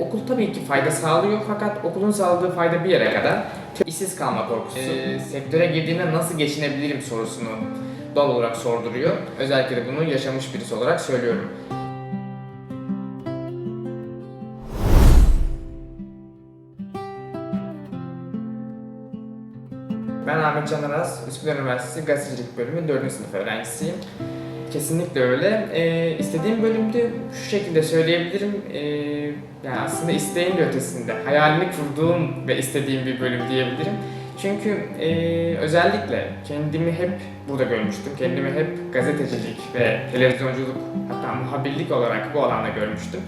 Okul tabii ki fayda sağlıyor fakat okulun sağladığı fayda bir yere kadar. İşsiz kalma korkusu, ee, sektöre girdiğinde nasıl geçinebilirim sorusunu doğal olarak sorduruyor. Özellikle de bunu yaşamış birisi olarak söylüyorum. Ben Ahmet Can Aras, Üsküdar Üniversitesi Gazetecilik Bölümü 4. sınıf öğrencisiyim. Kesinlikle öyle. Ee, istediğim bölümde şu şekilde söyleyebilirim. Ee, yani aslında isteğin de ötesinde, hayalini kurduğum ve istediğim bir bölüm diyebilirim. Çünkü ee, özellikle kendimi hep burada görmüştüm. Kendimi hep gazetecilik ve televizyonculuk hatta muhabirlik olarak bu alanda görmüştüm.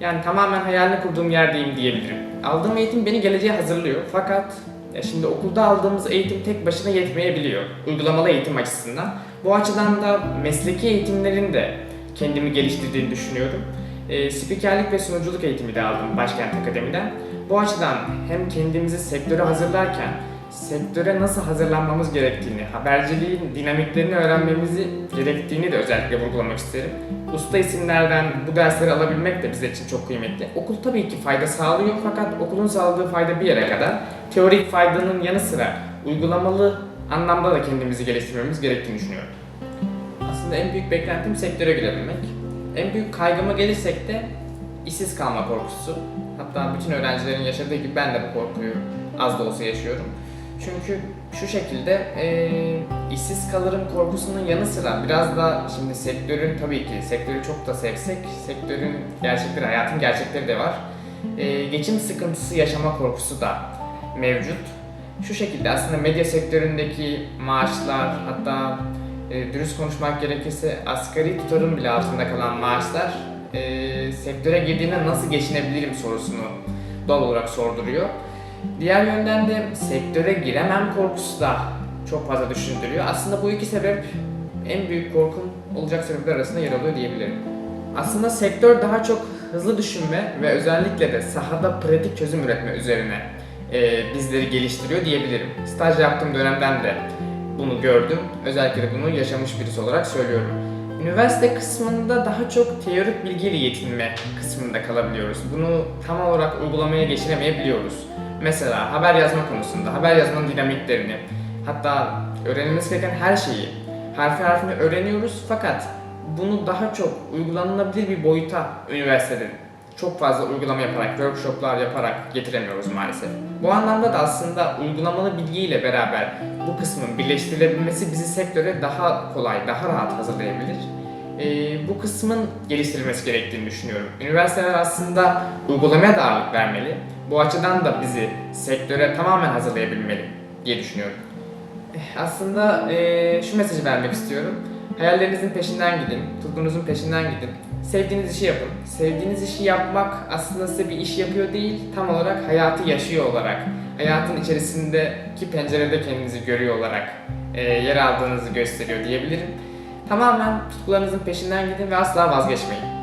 Yani tamamen hayalini kurduğum yerdeyim diyebilirim. Aldığım eğitim beni geleceğe hazırlıyor. Fakat ya şimdi okulda aldığımız eğitim tek başına yetmeyebiliyor. Uygulamalı eğitim açısından. Bu açıdan da mesleki eğitimlerin de kendimi geliştirdiğini düşünüyorum. E, spikerlik ve sunuculuk eğitimi de aldım Başkent Akademi'den. Bu açıdan hem kendimizi sektöre hazırlarken sektöre nasıl hazırlanmamız gerektiğini, haberciliğin dinamiklerini öğrenmemizi gerektiğini de özellikle vurgulamak isterim. Usta isimlerden bu dersleri alabilmek de bizler için çok kıymetli. Okul tabii ki fayda sağlıyor fakat okulun sağladığı fayda bir yere kadar. Teorik faydanın yanı sıra uygulamalı anlamda da kendimizi geliştirmemiz gerektiğini düşünüyorum. Aslında en büyük beklentim sektöre girebilmek. En büyük kaygıma gelirsek de işsiz kalma korkusu. Hatta bütün öğrencilerin yaşadığı gibi ben de bu korkuyu az da olsa yaşıyorum. Çünkü şu şekilde e, işsiz kalırım korkusunun yanı sıra biraz da şimdi sektörün tabii ki sektörü çok da sevsek sektörün gerçekleri, hayatın gerçekleri de var. E, geçim sıkıntısı yaşama korkusu da mevcut. Şu şekilde aslında medya sektöründeki maaşlar hatta e, dürüst konuşmak gerekirse asgari tutarın bile altında kalan maaşlar e, sektöre girdiğinde nasıl geçinebilirim sorusunu doğal olarak sorduruyor. Diğer yönden de sektöre giremem korkusu da çok fazla düşündürüyor. Aslında bu iki sebep en büyük korkum olacak sebepler arasında yer alıyor diyebilirim. Aslında sektör daha çok hızlı düşünme ve özellikle de sahada pratik çözüm üretme üzerine e, bizleri geliştiriyor diyebilirim. Staj yaptığım dönemden de bunu gördüm. Özellikle de bunu yaşamış birisi olarak söylüyorum. Üniversite kısmında daha çok teorik bilgiyle yetinme kısmında kalabiliyoruz. Bunu tam olarak uygulamaya geçiremeyebiliyoruz. Mesela haber yazma konusunda, haber yazmanın dinamiklerini, hatta öğrenilmesi gereken her şeyi harfi harfine öğreniyoruz fakat bunu daha çok uygulanabilir bir boyuta üniversitede çok fazla uygulama yaparak, workshoplar yaparak getiremiyoruz maalesef. Bu anlamda da aslında uygulamalı bilgiyle beraber bu kısmın birleştirilebilmesi bizi sektöre daha kolay, daha rahat hazırlayabilir. Ee, bu kısmın geliştirilmesi gerektiğini düşünüyorum. Üniversiteler aslında uygulamaya da ağırlık vermeli. Bu açıdan da bizi sektöre tamamen hazırlayabilmeli diye düşünüyorum. Eh, Aslında eee, şu mesajı vermek istiyorum. Hayallerinizin peşinden gidin, tutkunuzun peşinden gidin. Sevdiğiniz işi yapın. Sevdiğiniz işi yapmak aslında size bir iş yapıyor değil, tam olarak hayatı yaşıyor olarak, hayatın içerisindeki pencerede kendinizi görüyor olarak eee, yer aldığınızı gösteriyor diyebilirim. Tamamen tutkularınızın peşinden gidin ve asla vazgeçmeyin.